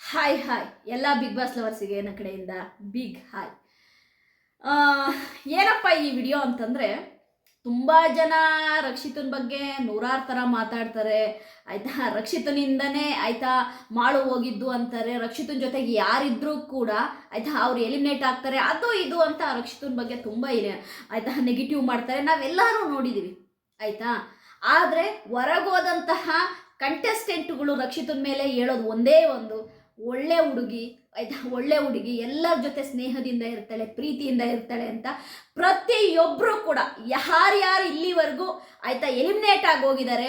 Hi hi ಎಲ್ಲ big boss ಲವರ್ಸಿಗೆ ನನ್ನ ಕಡೆಯಿಂದ ಬಿಗ್ ಹಾಯ್ ಏನಪ್ಪ ಈ ವಿಡಿಯೋ ಅಂತಂದರೆ ತುಂಬ ಜನ ರಕ್ಷಿತನ ಬಗ್ಗೆ ನೂರಾರು ಥರ ಮಾತಾಡ್ತಾರೆ. ಆಯಿತಾ? ರಕ್ಷಿತನಿಂದನೇ ಆಯಿತಾ ಮಾಡು ಹೋಗಿದ್ದು ಅಂತಾರೆ. ರಕ್ಷಿತನ ಜೊತೆಗೆ ಯಾರಿದ್ರೂ ಕೂಡ ಆಯಿತಾ ಅವ್ರು ಎಲಿಮಿನೇಟ್ ಆಗ್ತಾರೆ. ಅದು ಇದು ಅಂತ ರಕ್ಷಿತನ ಬಗ್ಗೆ ತುಂಬ ಇದೆ. ಆಯಿತಾ? ನೆಗೆಟಿವ್ ಮಾಡ್ತಾರೆ. ನಾವೆಲ್ಲರೂ ನೋಡಿದ್ದೀವಿ ಆಯಿತಾ? ಆದರೆ ಹೊರಗೋದಂತಹ ಕಂಟೆಸ್ಟೆಂಟ್ಗಳು ರಕ್ಷಿತನ ಮೇಲೆ ಹೇಳೋದು ಒಂದೇ ಒಂದು. ಒಳ್ಳೆ ಹುಡುಗಿ, ಆಯ್ತಾ? ಒಳ್ಳೆ ಹುಡುಗಿ, ಎಲ್ಲರ ಜೊತೆ ಸ್ನೇಹದಿಂದ ಇರ್ತಾಳೆ, ಪ್ರೀತಿಯಿಂದ ಇರ್ತಾಳೆ ಅಂತ ಪ್ರತಿಯೊಬ್ಬರು ಕೂಡ ಯಾರ್ಯಾರು ಇಲ್ಲಿವರೆಗೂ, ಆಯ್ತಾ ಎಲಿಮಿನೇಟ್ ಆಗಿ ಹೋಗಿದ್ದಾರೆ.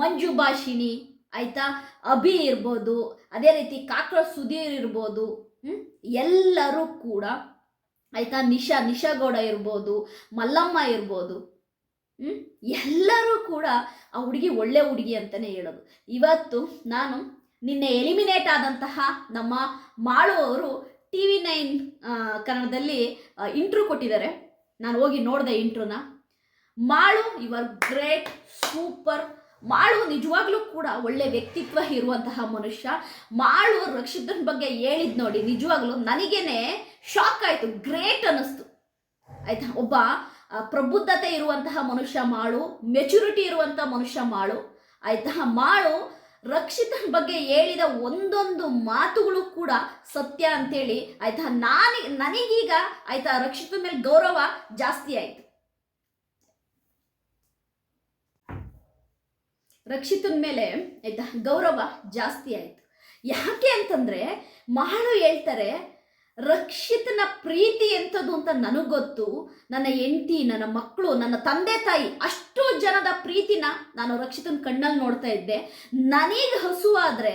ಮಂಜು ಭಾಷಿಣಿ, ಆಯ್ತಾ? ಅಭಿ ಇರ್ಬೋದು, ಅದೇ ರೀತಿ ಕಾಕ್ರೋಚ್ ಸುಧೀರ್ ಇರ್ಬೋದು? ಎಲ್ಲರೂ ಕೂಡ, ಆಯ್ತಾ? ನಿಶಾ ನಿಶಾಗೌಡ ಇರ್ಬೋದು, ಮಲ್ಲಮ್ಮ ಇರ್ಬೋದು? ಎಲ್ಲರೂ ಕೂಡ ಆ ಹುಡುಗಿ ಒಳ್ಳೆ ಹುಡುಗಿ ಅಂತಲೇ ಹೇಳೋದು. ಇವತ್ತು ನಾನು ನಿನ್ನೆ ಎಲಿಮಿನೇಟ್ ಆದಂತಹ ನಮ್ಮ ಮಾಳು ಅವರು ಟಿ ವಿ ನೈನ್ ಕನ್ನಡದಲ್ಲಿ ಇಂಟ್ರೂ ಕೊಟ್ಟಿದ್ದಾರೆ. ನಾನು ಹೋಗಿ ನೋಡಿದೆ ಇಂಟ್ರೂನ ಮಾಳು ಇವರ್ ಗ್ರೇಟ್ ಸೂಪರ್ ಮಾಳು ನಿಜವಾಗ್ಲೂ ಕೂಡ ಒಳ್ಳೆ ವ್ಯಕ್ತಿತ್ವ ಇರುವಂತಹ ಮನುಷ್ಯ. ಮಾಳು ರಕ್ಷಿತನ ಬಗ್ಗೆ ಹೇಳಿದ್ ನೋಡಿ, ನಿಜವಾಗ್ಲೂ ನನಗೇನೆ ಶಾಕ್ ಆಯಿತು ಗ್ರೇಟ್ ಅನ್ನಿಸ್ತು. ಆಯ್ತಾ? ಒಬ್ಬ ಪ್ರಬುದ್ಧತೆ ಇರುವಂತಹ ಮನುಷ್ಯ ಮಾಳು ಮೆಚುರಿಟಿ ಇರುವಂತಹ ಮನುಷ್ಯ ಮಾಳು. ಆಯ್ತಾ? ಮಾಳು ರಕ್ಷಿತನ ಬಗ್ಗೆ ಹೇಳಿದ ಒಂದೊಂದು ಮಾತುಗಳು ಕೂಡ ಸತ್ಯ ಅಂತೇಳಿ ಆಯ್ತಾ, ನಾನು, ನನಗೀಗ ಆಯ್ತಾ ರಕ್ಷಿತನ ಮೇಲೆ ಗೌರವ ಜಾಸ್ತಿ ಆಯ್ತು. ರಕ್ಷಿತನ ಮೇಲೆ ಆಯ್ತಾ ಗೌರವ ಜಾಸ್ತಿ ಆಯ್ತು. ಯಾಕೆ ಅಂತಂದ್ರೆ ಮಹಾಳು ಹೇಳ್ತಾರೆ ರಕ್ಷಿತನ ಪ್ರೀತಿ ಎಂಥದ್ದು ಅಂತ ನನಗೆ ಗೊತ್ತು. ನನ್ನ ಹೆಂಡತಿ, ನನ್ನ ಮಕ್ಕಳು ನನ್ನ ತಂದೆ, ತಾಯಿ ಅಷ್ಟು ಜನದ ಪ್ರೀತಿನ ನಾನು ರಕ್ಷಿತನ ಕಣ್ಣಲ್ಲಿ ನೋಡ್ತಾ ಇದ್ದೆ. ನನಗೆ ಹಸುವಾದರೆ,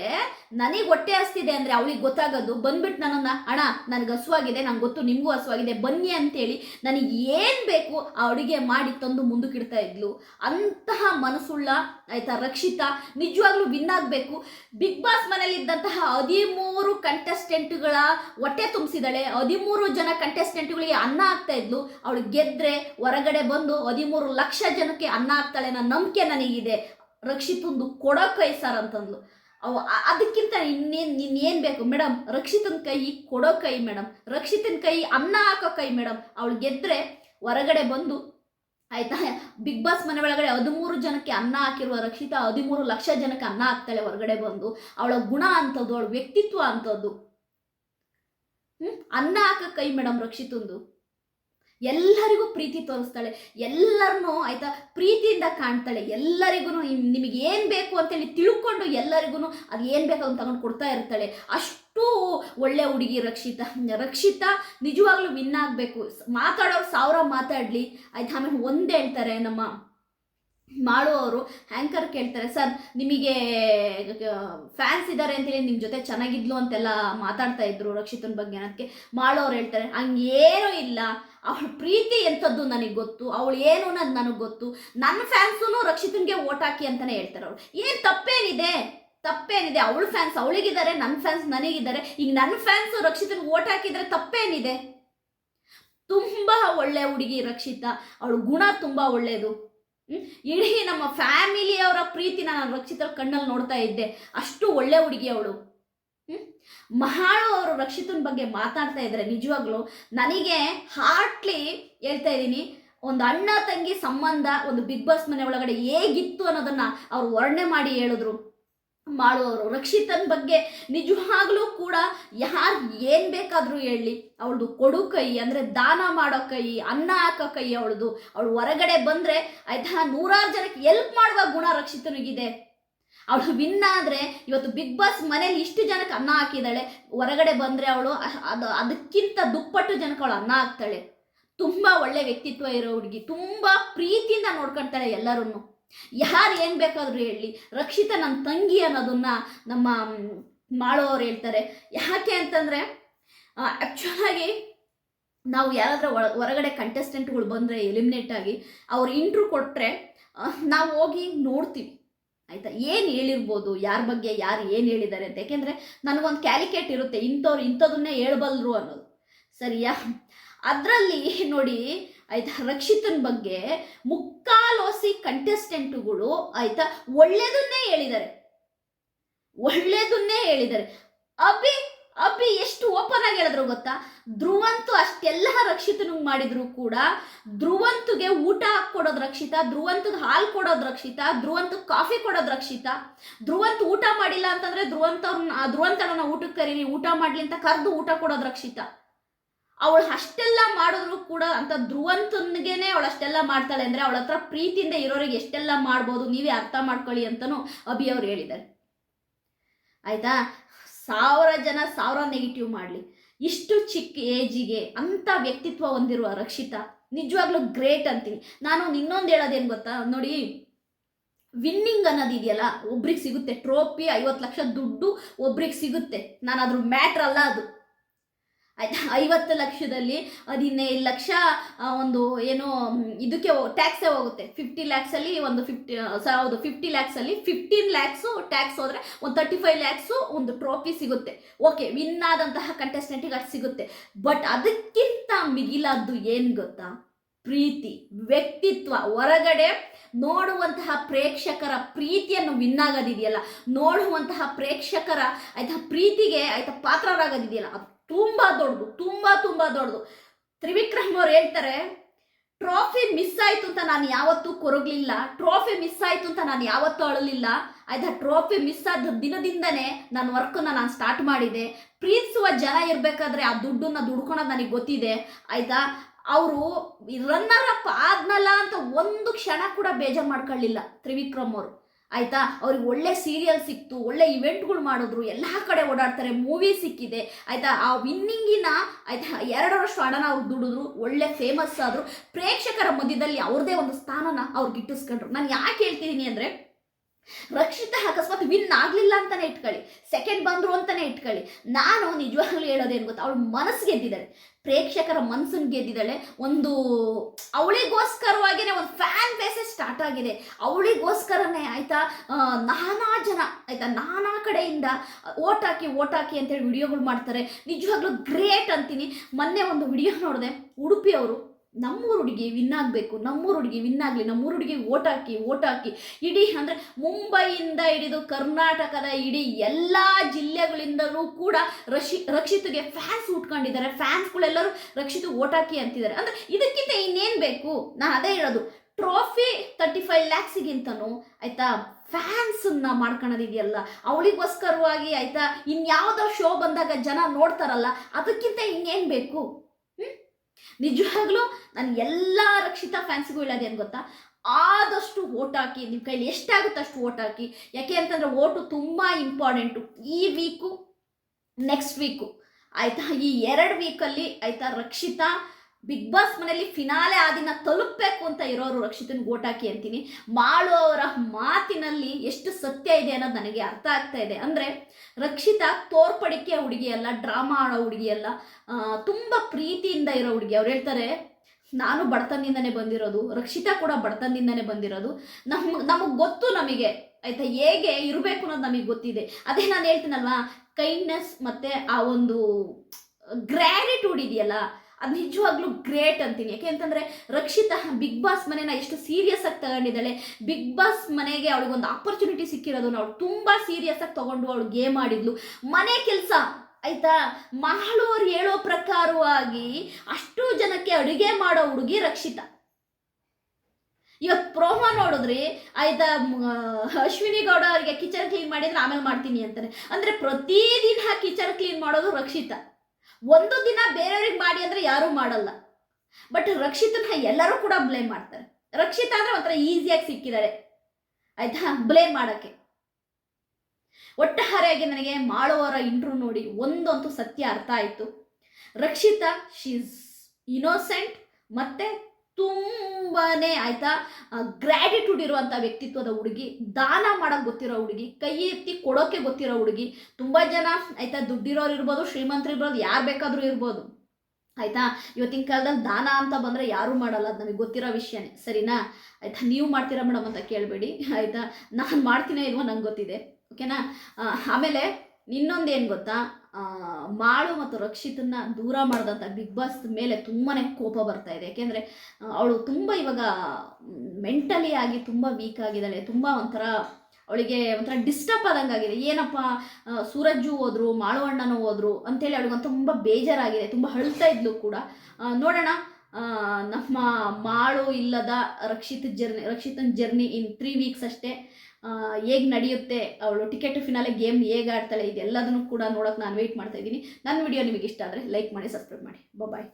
ನನಗೆ ಹೊಟ್ಟೆ ಹಸ್ತಿದೆ ಅಂದರೆ ಅವಳಿಗೆ ಗೊತ್ತಾಗೋದು ಬಂದ್ಬಿಟ್ಟು ನನ್ನನ್ನು, ಅಣ್ಣ, ನನಗೆ ಹಸುವಾಗಿದೆ, ನಂಗೆ ಗೊತ್ತು ನಿಮಗೂ ಹಸುವಾಗಿದೆ, ಬನ್ನಿ ಅಂತೇಳಿ ನನಗೆ ಏನು ಬೇಕು ಆ ಅಡುಗೆ ಮಾಡಿ ತಂದು ಮುಂದಕ್ಕಿಡ್ತಾ ಇದ್ಲು. ಅಂತಹ ಮನಸ್ಸುಳ್ಳ, ಆಯಿತಾ, ರಕ್ಷಿತ, ನಿಜವಾಗ್ಲೂ ವಿನ್ ಆಗಬೇಕು. ಬಿಗ್ ಬಾಸ್ ಮನೇಲಿ ಇದ್ದಂತಹ ಹದಿಮೂರು ಕಂಟೆಸ್ಟೆಂಟ್ಗಳ ಹೊಟ್ಟೆ ತುಂಬಿಸಿದಾಳೆ. ಹದಿಮೂರು ಜನ ಕಂಟೆಸ್ಟೆಂಟ್ಗಳಿಗೆ ಅನ್ನ ಆಗ್ತಾ ಇದ್ಲು. ಅವಳು ಗೆದ್ರೆ ಹೊರಗಡೆ ಬಂದು ಹದಿಮೂರು ಲಕ್ಷ ಜನಕ್ಕೆ ಅನ್ನ ಆಗ್ತಾಳೆ ಅನ್ನೋ ನಂಬಿಕೆ ನನಗಿದೆ. ರಕ್ಷಿತಂದು ಕೊಡೋ ಕೈ ಸರ್ ಅಂತಂದ್ಲು. ಅವ ಅದಕ್ಕಿಂತ ಇನ್ನೇನು ಇನ್ನೇನು ಬೇಕು? ಮೇಡಮ್ ರಕ್ಷಿತನ ಕೈ ಕೊಡೋ ಕೈ ಮೇಡಮ್ ರಕ್ಷಿತನ ಕೈ ಅನ್ನ ಹಾಕೋ ಕೈ ಮೇಡಮ್ ಅವಳು ಗೆದ್ರೆ ಹೊರಗಡೆ ಬಂದು ಆಯ್ತಾ? ಬಿಗ್ ಬಾಸ್ ಮನೆ ಒಳಗಡೆ ಹದಿಮೂರು ಜನಕ್ಕೆ ಅನ್ನ ಹಾಕಿರುವ ರಕ್ಷಿತಾ ಹದಿಮೂರು ಲಕ್ಷ ಜನಕ್ಕೆ ಅನ್ನ ಹಾಕ್ತಾಳೆ ಹೊರಗಡೆ ಬಂದು. ಅವಳ ಗುಣ ಅಂಥದ್ದು, ಅವಳ ವ್ಯಕ್ತಿತ್ವ ಅಂಥದ್ದು. ಹ್ಮ್? ಅನ್ನ ಹಾಕೋ ಕೈ ಮೇಡಮ್ ರಕ್ಷಿತಂದು. ಎಲ್ಲರಿಗೂ ಪ್ರೀತಿ ತೋರಿಸ್ತಾಳೆ. ಎಲ್ಲರನ್ನೂ ಆಯ್ತಾ ಪ್ರೀತಿಯಿಂದ ಕಾಣ್ತಾಳೆ. ಎಲ್ಲರಿಗೂ ನಿಮಗೆ ಏನು ಬೇಕು ಅಂತೇಳಿ ತಿಳ್ಕೊಂಡು ಎಲ್ಲರಿಗೂ ಅದು ಏನು ಬೇಕು ಅಂತ ತಗೊಂಡು ಕೊಡ್ತಾ ಇರ್ತಾಳೆ. ಅಷ್ಟು ಒಳ್ಳೆ ಹುಡುಗಿ ರಕ್ಷಿತಾ. ರಕ್ಷಿತಾ ನಿಜವಾಗ್ಲೂ ವಿನ್ ಆಗಬೇಕು. ಮಾತಾಡೋರು ಸಾವಿರ ಮಾತಾಡಲಿ. ಆಯ್ತು ಆಮೇಲೆ ಒಂದು ಹೇಳ್ತಾರೆ ನಮ್ಮ ಮಾಡುವವರು ಆ್ಯಂಕರ್ ಕೇಳ್ತಾರೆ, ಸರ್, ನಿಮಗೆ ಫ್ಯಾನ್ಸ್ ಇದ್ದಾರೆ ಅಂತೇಳಿ ನಿಮ್ಮ ಜೊತೆ ಚೆನ್ನಾಗಿದ್ಲು ಅಂತೆಲ್ಲ ಮಾತಾಡ್ತಾ ಇದ್ರು ರಕ್ಷಿತನ ಬಗ್ಗೆ ಅನ್ನೋದಕ್ಕೆ ಮಾಡೋರು ಹೇಳ್ತಾರೆ, ಹಂಗೇನೂ ಇಲ್ಲ. ಅವಳ ಪ್ರೀತಿ ಎಂಥದ್ದು ನನಗೆ ಗೊತ್ತು, ಅವಳು ಏನು ಅನ್ನೋದು ನನಗೆ ಗೊತ್ತು. ನನ್ನ ಫ್ಯಾನ್ಸೂ ರಕ್ಷಿತನ್ಗೆ ಓಟ್ ಹಾಕಿ ಅಂತಲೇ ಹೇಳ್ತಾರೆ ಅವಳು ಏನು ತಪ್ಪೇನಿದೆ? ತಪ್ಪೇನಿದೆ? ಅವಳು ಫ್ಯಾನ್ಸ್ ಅವಳಿಗಿದ್ದಾರೆ ನನ್ನ ಫ್ಯಾನ್ಸ್ ನನಗಿದ್ದಾರೆ. ಈಗ ನನ್ನ ಫ್ಯಾನ್ಸು ರಕ್ಷಿತನ್ಗೆ ಓಟ್ ಹಾಕಿದರೆ ತಪ್ಪೇನಿದೆ? ತುಂಬ ಒಳ್ಳೆ ಹುಡುಗಿ ರಕ್ಷಿತಾ. ಅವಳ ಗುಣ ತುಂಬ ಒಳ್ಳೆಯದು? ಇಡೀ ನಮ್ಮ ಫ್ಯಾಮಿಲಿಯವರ ಪ್ರೀತಿನ ನಾನು ರಕ್ಷಿತರ ಕಣ್ಣಲ್ಲಿ ನೋಡ್ತಾ ಇದ್ದೆ. ಅಷ್ಟು ಒಳ್ಳೆ ಹುಡುಗಿ ಅವಳು. ಮಹಾಳು ಅವರು ರಕ್ಷಿತನ ಬಗ್ಗೆ ಮಾತಾಡ್ತಾ ಇದ್ದಾರೆ. ನಿಜವಾಗ್ಲೂ ನನಗೆ ಹಾರ್ಟ್ಲಿ ಹೇಳ್ತಾ ಇದ್ದೀನಿ, ಒಂದು ಅಣ್ಣ ತಂಗಿ ಸಂಬಂಧ, ಒಂದು ಬಿಗ್ ಬಾಸ್ ಮನೆ ಒಳಗಡೆ ಹೇಗಿತ್ತು ಅನ್ನೋದನ್ನ ಅವ್ರು ವರ್ಣನೆ ಮಾಡಿ ಹೇಳಿದ್ರು. ಮಾಡುವವರು ರಕ್ಷಿತನ ಬಗ್ಗೆ ನಿಜವಾಗ್ಲೂ ಕೂಡ ಯಾರು ಏನು ಬೇಕಾದರೂ ಹೇಳಿ, ಅವಳದು ಕೊಡು ಕೈ, ಅಂದರೆ ದಾನ ಮಾಡೋ ಕೈ, ಅನ್ನ ಹಾಕೋ ಕೈ ಅವಳದು. ಅವಳು ಹೊರಗಡೆ ಬಂದರೆ ಆಯ್ತಾ ನೂರಾರು ಜನಕ್ಕೆ ಎಲ್ಪ್ ಮಾಡುವ ಗುಣ ರಕ್ಷಿತನಿಗಿದೆ. ಅವಳು ವಿನ್ ಆದರೆ ಇವತ್ತು ಬಿಗ್ ಬಾಸ್ ಮನೇಲಿ ಇಷ್ಟು ಜನಕ್ಕೆ ಅನ್ನ ಹಾಕಿದ್ದಾಳೆ. ಹೊರಗಡೆ ಬಂದರೆ ಅವಳು ಅದು ಅದಕ್ಕಿಂತ ದುಪ್ಪಟ್ಟು ಜನಕ್ಕೆ ಅವಳು ಅನ್ನ ಹಾಕ್ತಾಳೆ. ತುಂಬ ಒಳ್ಳೆ ವ್ಯಕ್ತಿತ್ವ ಇರೋ ಹುಡುಗಿ. ತುಂಬ ಪ್ರೀತಿಯಿಂದ ನೋಡ್ಕೊಳ್ತಾಳೆ ಎಲ್ಲರನ್ನು ಯಾರು ಏನು ಬೇಕಾದರೂ ಹೇಳಿ. ರಕ್ಷಿತ ನನ್ನ ತಂಗಿ ಅನ್ನೋದನ್ನ ನಮ್ಮ ಮಾಡೋರು ಹೇಳ್ತಾರೆ. ಯಾಕೆ ಅಂತಂದರೆ ಆ್ಯಕ್ಚುಲಾಗಿ ನಾವು ಯಾರಾದರೂ ಹೊರಗಡೆ ಕಂಟೆಸ್ಟೆಂಟ್ಗಳು ಬಂದರೆ ಎಲಿಮಿನೇಟ್ ಆಗಿ ಅವ್ರು ಇಂಟ್ರೂ ಕೊಟ್ಟರೆ ನಾವು ಹೋಗಿ ನೋಡ್ತೀವಿ. ಆಯಿತಾ? ಏನು ಹೇಳಿರ್ಬೋದು? ಯಾರ ಬಗ್ಗೆ ಯಾರು ಏನು ಹೇಳಿದ್ದಾರೆ ಅಂತ? ಯಾಕೆಂದರೆ ನನಗೊಂದು ಕ್ಯಾಲಿಕೇಟ್ ಇರುತ್ತೆ. ಇಂಥವ್ರು ಇಂಥದನ್ನೇ ಹೇಳ್ಬಲ್ರು ಅನ್ನೋದು. ಸರಿಯಾ? ಅದರಲ್ಲಿ ನೋಡಿ, ಆಯ್ತಾ? ರಕ್ಷಿತನ ಬಗ್ಗೆ ಮುಕ್ಕಾಲೋಸಿ ಕಂಟೆಸ್ಟೆಂಟುಗಳು ಆಯ್ತಾ? ಒಳ್ಳೇದನ್ನೇ ಹೇಳಿದ್ದಾರೆ. ಒಳ್ಳೇದನ್ನೇ ಹೇಳಿದ್ದಾರೆ. ಅಭಿ ಅಭಿ ಎಷ್ಟು ಓಪನ್ ಆಗಿ ಹೇಳಿದ್ರು ಗೊತ್ತಾ? ಧ್ರುವಂತು ಅಷ್ಟೆಲ್ಲ ರಕ್ಷಿತನಿಗೆ ಮಾಡಿದ್ರು ಕೂಡ ಧ್ರುವಂತುಗೆ ಊಟ ಕೊಡೋದು ರಕ್ಷಿತ, ಧ್ರುವಂತಗೆ ಹಾಲು ಕೊಡೋದು ರಕ್ಷಿತ ಧ್ರುವಂತ ಕಾಫಿ ಕೊಡೋದು ರಕ್ಷಿತ. ಧ್ರುವಂತ ಊಟ ಮಾಡಿಲ್ಲ ಅಂತಂದ್ರೆ ಧ್ರುವಂತ ಅವ್ರನ್ನ ಧ್ರುವಂತನ ಊಟಕ್ಕೆ ಕರೀರಿ, ಊಟ ಮಾಡ್ಲಿ ಅಂತ ಕರೆದು ಊಟ ಕೊಡೋದು ರಕ್ಷಿತ. ಅವಳು ಅಷ್ಟೆಲ್ಲ ಮಾಡಿದ್ರು ಕೂಡ ಅಂತ ಧ್ರುವಂತನ್ಗೆನೆ ಅವಳು ಅಷ್ಟೆಲ್ಲ ಮಾಡ್ತಾಳೆ ಅಂದ್ರೆ ಅವಳ ಹತ್ರ ಪ್ರೀತಿಯಿಂದ ಇರೋರಿಗೆ ಎಷ್ಟೆಲ್ಲ ಮಾಡ್ಬೋದು, ನೀವೇ ಅರ್ಥ ಮಾಡ್ಕೊಳ್ಳಿ ಅಂತನೂ ಅಭಿ ಅವ್ರು ಹೇಳಿದ್ದಾರೆ. ಆಯ್ತಾ? ಸಾವಿರ ಜನ ಸಾವಿರ ನೆಗೆಟಿವ್ ಮಾಡಲಿ. ಇಷ್ಟು ಚಿಕ್ಕ ಏಜಿಗೆ ಅಂಥ ವ್ಯಕ್ತಿತ್ವ ಹೊಂದಿರುವ ರಕ್ಷಿತಾ, ನಿಜವಾಗ್ಲೂ ಗ್ರೇಟ್ ಅಂತೀನಿ. ನಾನು ಇನ್ನೊಂದು ಹೇಳೋದೇನು ಗೊತ್ತಾ? ನೋಡಿ ವಿನ್ನಿಂಗ್ ಅನ್ನೋದಿದೆಯಲ್ಲ, ಒಬ್ರಿಗೆ ಸಿಗುತ್ತೆ ಟ್ರೋಫಿ ಐವತ್ತು ಲಕ್ಷ ದುಡ್ಡು ಒಬ್ರಿಗೆ ಸಿಗುತ್ತೆ. ನಾನು ಅದ್ರ ಮ್ಯಾಟ್ರ್ ಅಲ್ಲ ಅದು. ಆಯ್ತಾ? ಐವತ್ತು ಲಕ್ಷದಲ್ಲಿ ಹದಿನೈದು ಲಕ್ಷ ಒಂದು ಏನು ಇದಕ್ಕೆ ಟ್ಯಾಕ್ಸೇ ಹೋಗುತ್ತೆ. ಫಿಫ್ಟಿ ಲ್ಯಾಕ್ಸಲ್ಲಿ ಒಂದು ಫಿಫ್ಟಿ ಹೌದು ಫಿಫ್ಟಿ ಲ್ಯಾಕ್ಸಲ್ಲಿ ಫಿಫ್ಟೀನ್ ಲ್ಯಾಕ್ಸು ಟ್ಯಾಕ್ಸ್ ಹೋದರೆ ಒಂದು ತರ್ಟಿ ಫೈವ್ ಲ್ಯಾಕ್ಸು ಒಂದು ಟ್ರೋಫಿ ಸಿಗುತ್ತೆ. ಓಕೆ ವಿನ್ ಆದಂತಹ ಕಂಟೆಸ್ಟೆಂಟಿಗೆ ಅದು ಸಿಗುತ್ತೆ. ಬಟ್ ಅದಕ್ಕಿಂತ ಮಿಗಿಲಾದ್ದು ಏನು ಗೊತ್ತಾ? ಪ್ರೀತಿ, ವ್ಯಕ್ತಿತ್ವ, ಹೊರಗಡೆ ನೋಡುವಂತಹ ಪ್ರೇಕ್ಷಕರ ಪ್ರೀತಿಯನ್ನು ವಿನ್ ಆಗೋದಿದೆಯಲ್ಲ, ನೋಡುವಂತಹ ಪ್ರೇಕ್ಷಕರ, ಆಯ್ತಾ, ಪ್ರೀತಿಗೆ, ಆಯ್ತಾ, ಪಾತ್ರರಾಗೋದಿದೆಯಲ್ಲ ತುಂಬ ದೊಡ್ಡದು, ತುಂಬ ತುಂಬ ದೊಡ್ಡದು. ತ್ರಿವಿಕ್ರಮ್ ಅವ್ರು ಹೇಳ್ತಾರೆ ಟ್ರೋಫಿ ಮಿಸ್ ಆಯ್ತು ಅಂತ ನಾನು ಯಾವತ್ತೂ ಕೊರಗಲಿಲ್ಲ. ಟ್ರೋಫಿ ಮಿಸ್ ಆಯ್ತು ಅಂತ ನಾನು ಯಾವತ್ತೂ ಅಳಲಿಲ್ಲ. ಆಯ್ತಾ ಟ್ರೋಫಿ ಮಿಸ್ ಆದ ದಿನದಿಂದನೇ ನನ್ನ ವರ್ಕನ್ನ ನಾನು ಸ್ಟಾರ್ಟ್ ಮಾಡಿದೆ. ಪ್ರೀತಿಸುವ ಜನ ಇರಬೇಕಾದ್ರೆ ಆ ದುಡ್ಡನ್ನ ದುಡ್ಕೊಳೋದು ನನಗೆ ಗೊತ್ತಿದೆ. ಆಯ್ತಾ, ಅವರು ರನ್ನರ್ ಅಪ್ ಆದ್ನಲ್ಲ ಅಂತ ಒಂದು ಕ್ಷಣ ಕೂಡ ಬೇಜಾರು ಮಾಡ್ಕೊಳ್ಳಿಲ್ಲ ತ್ರಿವಿಕ್ರಮ್ ಅವರು. ಆಯ್ತಾ? ಅವ್ರಿಗೆ ಒಳ್ಳೆ ಸೀರಿಯಲ್ ಸಿಕ್ತು, ಒಳ್ಳೆ ಇವೆಂಟ್ಗಳು ಮಾಡಿದ್ರು, ಎಲ್ಲ ಕಡೆ ಓಡಾಡ್ತಾರೆ ಮೂವಿ ಸಿಕ್ಕಿದೆ. ಆಯಿತಾ? ಆ ವಿನ್ನಿಂಗಿನ ಆಯಿತಾ? ಎರಡು ವರ್ಷ ಹಣನ ಅವ್ರು ದುಡಿದ್ರು, ಒಳ್ಳೆ ಫೇಮಸ್ ಆದರು. ಪ್ರೇಕ್ಷಕರ ಮಧ್ಯದಲ್ಲಿ ಅವ್ರದೇ ಒಂದು ಸ್ಥಾನನ ಅವ್ರಿಗೆ ಇಟ್ಟಿಸ್ಕೊಂಡ್ರು. ನಾನು ಯಾಕೆ ಹೇಳ್ತಿದ್ದೀನಿ ಅಂದರೆ ರಕ್ಷಿತಾ ಅಕಸ್ಮಾತ್ ವಿನ್ ಆಗಲಿಲ್ಲ ಅಂತಾನೆ ಇಟ್ಕೊಳ್ಳಿ. ಸೆಕೆಂಡ್ ಬಂದ್ರು ಅಂತಾನೆ ಇಟ್ಕೊಳ್ಳಿ. ನಾನು ನಿಜವಾಗ್ಲೂ ಹೇಳೋದೇನು ಗೊತ್ತಾ? ಅವಳು ಮನಸ್ಸು ಗೆದ್ದಿದ್ದಾಳೆ. ಪ್ರೇಕ್ಷಕರ ಮನಸ್ಸನ್ನು ಗೆದ್ದಿದ್ದಾಳೆ. ಒಂದು ಅವಳಿಗೋಸ್ಕರವಾಗಿಯೇ ಒಂದು ಫ್ಯಾನ್ ಬೇಸೇ ಸ್ಟಾರ್ಟ್ ಆಗಿದೆ. ಅವಳಿಗೋಸ್ಕರನೇ ಆಯ್ತಾ ನಾನಾ ಜನ, ಆಯ್ತಾ, ನಾನಾ ಕಡೆಯಿಂದ ಓಟ್ ಹಾಕಿ ಓಟ್ ಹಾಕಿ ಅಂತೇಳಿ ವಿಡಿಯೋಗಳು ಮಾಡ್ತಾರೆ. ನಿಜವಾಗ್ಲೂ ಗ್ರೇಟ್ ಅಂತೀನಿ. ಮೊನ್ನೆ ಒಂದು ವಿಡಿಯೋ ನೋಡಿದೆ. ಉಡುಪಿ ಅವರು ನಮ್ಮೂರು ಹುಡುಗಿ ವಿನ್ ಆಗಬೇಕು ನಮ್ಮೂರು ಹುಡುಗಿ ವಿನ್ ಆಗಲಿ ನಮ್ಮೂರು ಹುಡುಗಿ ಓಟ್ ಹಾಕಿ ಓಟ್ ಹಾಕಿ, ಇಡೀ ಅಂದರೆ ಮುಂಬೈಯಿಂದ ಹಿಡಿದು ಕರ್ನಾಟಕದ ಇಡೀ ಎಲ್ಲ ಜಿಲ್ಲೆಗಳಿಂದಲೂ ಕೂಡ ರಶಿ, ರಕ್ಷಿತ್ಗೆ ಫ್ಯಾನ್ಸ್ ಉಟ್ಕೊಂಡಿದ್ದಾರೆ. ಫ್ಯಾನ್ಸ್ಗಳೆಲ್ಲರೂ ರಕ್ಷಿತ್ ಓಟ್ ಹಾಕಿ ಅಂತಿದ್ದಾರೆ. ಅಂದರೆ ಇದಕ್ಕಿಂತ ಇನ್ನೇನು ಬೇಕು? ನಾನು ಅದೇ ಹೇಳೋದು. ಟ್ರೋಫಿ ತರ್ಟಿ ಫೈವ್ ಲ್ಯಾಕ್ಸಿಗಿಂತನೂ ಆಯಿತಾ ಫ್ಯಾನ್ಸನ್ನ ಮಾಡ್ಕೊಳೋದಿದೆಯಲ್ಲ? ಅವಳಿಗೋಸ್ಕರವಾಗಿ ಆಯಿತಾ ಇನ್ಯಾವುದೋ ಶೋ ಬಂದಾಗ ಜನ ನೋಡ್ತಾರಲ್ಲ, ಅದಕ್ಕಿಂತ ಇನ್ನೇನು ಬೇಕು? ನಿಜವಾಗ್ಲೂ ನಾನು ಎಲ್ಲ ರಕ್ಷಿತಾ ಫ್ಯಾನ್ಸ್ಗೂ ಹೇಳೋದೇನು ಗೊತ್ತಾ? ಆದಷ್ಟು ಓಟ್ ಹಾಕಿ ನಿಮ್ಮ ಕೈಲಿ ಎಷ್ಟಾಗುತ್ತೆ ಅಷ್ಟು ಓಟ್ ಹಾಕಿ. ಯಾಕೆ ಅಂತಂದರೆ ಓಟು ತುಂಬ ಇಂಪಾರ್ಟೆಂಟು ಈ ವೀಕು ನೆಕ್ಸ್ಟ್ ವೀಕು ಆಯಿತಾ? ಈ ಎರಡು ವೀಕಲ್ಲಿ ಆಯಿತಾ, ರಕ್ಷಿತಾ ಬಿಗ್ ಬಾಸ್ ಮನೆಯಲ್ಲಿ ಫಿನಾಲೆ ಆದಿನ ದಿನ ತಲುಪಬೇಕು ಅಂತ ಇರೋರು ರಕ್ಷಿತನ್ ಗೋಟಾಕಿ ಅಂತೀನಿ. ಮಾಳು ಮಾತಿನಲ್ಲಿ ಎಷ್ಟು ಸತ್ಯ ಇದೆ ಅನ್ನೋದು ನನಗೆ ಅರ್ಥ ಆಗ್ತಾ ಇದೆ. ಅಂದರೆ ರಕ್ಷಿತಾ ತೋರ್ಪಡಿಕೆ ಹುಡುಗಿಯಲ್ಲ ಡ್ರಾಮಾ ಆಡೋ ಹುಡುಗಿ ಅಲ್ಲ ಆ, ತುಂಬ ಪ್ರೀತಿಯಿಂದ ಇರೋ ಹುಡುಗಿ. ಅವ್ರು ಹೇಳ್ತಾರೆ ನಾನು ಬಡತನದಿಂದನೇ ಬಂದಿರೋದು ರಕ್ಷಿತಾ ಕೂಡ ಬಡತನದಿಂದನೇ ಬಂದಿರೋದು. ನಮ್ ನಮಗೆ ಗೊತ್ತು ನಮಗೆ ಆಯ್ತಾ? ಹೇಗೆ ಇರಬೇಕು ಅನ್ನೋದು ನಮಗೆ ಗೊತ್ತಿದೆ. ಅದೇ ನಾನು ಹೇಳ್ತೀನಲ್ವಾ? ಕೈಂಡ್ನೆಸ್ ಮತ್ತು ಆ ಒಂದು ಗ್ರ್ಯಾಟಿಟ್ಯೂಡ್ ಇದೆಯಲ್ಲ ಅದು ನಿಜವಾಗ್ಲೂ ಗ್ರೇಟ್ ಅಂತೀನಿ. ಯಾಕೆ ಅಂತಂದರೆ ರಕ್ಷಿತಾ ಬಿಗ್ ಬಾಸ್ ಮನೆನ ಎಷ್ಟು ಸೀರಿಯಸ್ ಆಗಿ ತಗೊಂಡಿದ್ದಾಳೆ. ಬಿಗ್ ಬಾಸ್ ಮನೆಗೆ ಅವಳಿಗೊಂದು ಆಪರ್ಚುನಿಟಿ ಸಿಕ್ಕಿರೋದನ್ನ ಅವಳು ತುಂಬ ಸೀರಿಯಸ್ ಆಗಿ ತಗೊಂಡು ಅವಳು ಗೇಮ್ ಆಡಿದ್ಲು. ಮನೆ ಕೆಲಸ, ಆಯ್ತಾ? ಮಹಳೂರು ಹೇಳೋ ಪ್ರಕಾರವಾಗಿ ಅಷ್ಟು ಜನಕ್ಕೆ ಅಡುಗೆ ಮಾಡೋ ಹುಡುಗಿ ರಕ್ಷಿತಾ. ಇವತ್ತು ಪ್ರೋಮೋ ನೋಡಿದ್ರಿ, ಆಯ್ತಾ? ಅಶ್ವಿನಿ ಗೌಡ ಅವರಿಗೆ ಕಿಚನ್ ಕ್ಲೀನ್ ಮಾಡಿದ್ರೆ ಆಮೇಲೆ ಮಾಡ್ತೀನಿ ಅಂತಾರೆ ಅಂದ್ರೆ ಪ್ರತಿದಿನ ಕಿಚನ್ ಕ್ಲೀನ್ ಮಾಡೋದು ರಕ್ಷಿತಾ. ಒಂದು ದಿನ ಬೇರೆಯವ್ರಿಗೆ ಮಾಡಿ ಅಂದ್ರೆ ಯಾರೂ ಮಾಡಲ್ಲ. ಬಟ್ ರಕ್ಷಿತನ ಎಲ್ಲರೂ ಕೂಡ ಬ್ಲೇಮ್ ಮಾಡ್ತಾರೆ. ರಕ್ಷಿತ ಅಂದರೆ ಒಂಥರ ಈಸಿಯಾಗಿ ಸಿಕ್ಕಿದ್ದಾರೆ. ಆಯ್ತಾ? ಬ್ಲೇಮ್ ಮಾಡಕ್ಕೆ. ಒಟ್ಟಾರೆಯಾಗಿ ನನಗೆ ಮಾಡುವವರ ಇಂಟ್ರೂ ನೋಡಿ ಒಂದಂತೂ ಸತ್ಯ ಅರ್ಥ ಆಯಿತು. ರಕ್ಷಿತಾ ಶೀಸ್ ಇನೋಸೆಂಟ್ ಮತ್ತೆ ತುಂಬಾನೇ ಆಯ್ತಾ ಗ್ರ್ಯಾಟಿಟ್ಯೂಡ್ ಇರುವಂಥ ವ್ಯಕ್ತಿತ್ವದ ಹುಡುಗಿ, ದಾನ ಮಾಡೋಕೆ ಗೊತ್ತಿರೋ ಹುಡುಗಿ, ಕೈ ಎತ್ತಿ ಕೊಡೋಕೆ ಗೊತ್ತಿರೋ ಹುಡುಗಿ, ತುಂಬ ಜನ ಆಯ್ತಾ ದುಡ್ಡಿರೋರು ಇರ್ಬೋದು, ಶ್ರೀಮಂತರು ಇರ್ಬೋದು, ಯಾರು ಬೇಕಾದರೂ ಇರ್ಬೋದು. ಆಯ್ತಾ, ಇವತ್ತಿನ ಕಾಲದಲ್ಲಿ ದಾನ ಅಂತ ಬಂದರೆ ಯಾರೂ ಮಾಡಲ್ಲ ಅದು ನಮಗೆ ಗೊತ್ತಿರೋ ವಿಷಯನೇ. ಸರಿನಾ? ಆಯ್ತಾ, ನೀವು ಮಾಡ್ತೀರಾ ಮೇಡಮ್ ಅಂತ ಕೇಳಬೇಡಿ. ಆಯ್ತಾ, ನಾನು ಮಾಡ್ತೀನೇ ಇಲ್ವೋ ನಂಗೆ ಗೊತ್ತಿದೆ. ಓಕೆನಾ? ಆಮೇಲೆ ಇನ್ನೊಂದು ಏನು ಗೊತ್ತಾ ಮಾಳು ಮತ್ತು ರಕ್ಷಿತನ್ನ ದೂರ ಮಾಡಿದಂಥ ಬಿಗ್ ಬಾಸ್ ಮೇಲೆ ತುಂಬಾ ಕೋಪ ಬರ್ತಾ ಇದೆ. ಯಾಕೆಂದರೆ ಅವಳು ತುಂಬ ಇವಾಗ ಮೆಂಟಲಿ ಆಗಿ ತುಂಬ ವೀಕ್ ಆಗಿದ್ದಾಳೆ. ತುಂಬ ಒಂಥರ ಅವಳಿಗೆ ಒಂಥರ ಡಿಸ್ಟರ್ಬ್ ಆದಂಗಾಗಿದೆ ಏನಪ್ಪ ಸೂರಜ್ಜು ಹೋದ್ರು, ಮಾಳು ಅಣ್ಣನೂ ಹೋದ್ರು ಅಂತೇಳಿ ಅವಳಿಗೊಂದು ತುಂಬ ಬೇಜಾರಾಗಿದೆ. ತುಂಬ ಹಳ್ತಾ ಇದ್ಲು ಕೂಡ. ನೋಡೋಣ. ನಮ್ಮ ಮಾಳು ಇಲ್ಲದ ರಕ್ಷಿತ್ ಜರ್ನಿ ರಕ್ಷಿತನ ಜರ್ನಿ ಇನ್ ತ್ರೀ ವೀಕ್ಸ್ ಅಷ್ಟೇ. ಹೇಗೆ ನಡೆಯುತ್ತೆ, ಅವಳು ಟಿಕೆಟ್ ಫಿನಾಲೆ ಗೇಮ್ ಹೇಗೆ ಆಡ್ತಾಳೆ, ಇದೆಲ್ಲದನ್ನು ಕೂಡ ನೋಡೋಕೆ ನಾನು ವೆಯ್ಟ್ ಮಾಡ್ತಾ ಇದ್ದೀನಿ. ನನ್ನ ವಿಡಿಯೋ ನಿಮಗೆ ಇಷ್ಟ ಆದರೆ ಲೈಕ್ ಮಾಡಿ ಸಬ್ಸ್ಕ್ರೈಬ್ ಮಾಡಿ. ಬಾಯ್